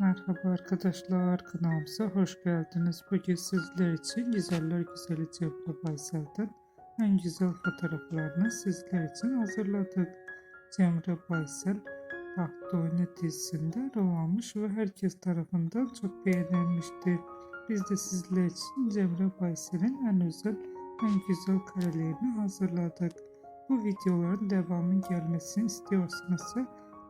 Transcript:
Merhaba arkadaşlar kanalımıza hoş geldiniz. Bugün sizler için Güzeller Güzeli Cemre Baysel'den en güzel fotoğraflarını sizler için hazırladık. Cemre Baysel Taht Oyunu dizisinde rol almış ve herkes tarafından çok beğenilmişti. Biz de sizler için Cemre Baysel'in en özel, en güzel karelerini hazırladık. Bu videoların devamı gelmesini istiyorsanız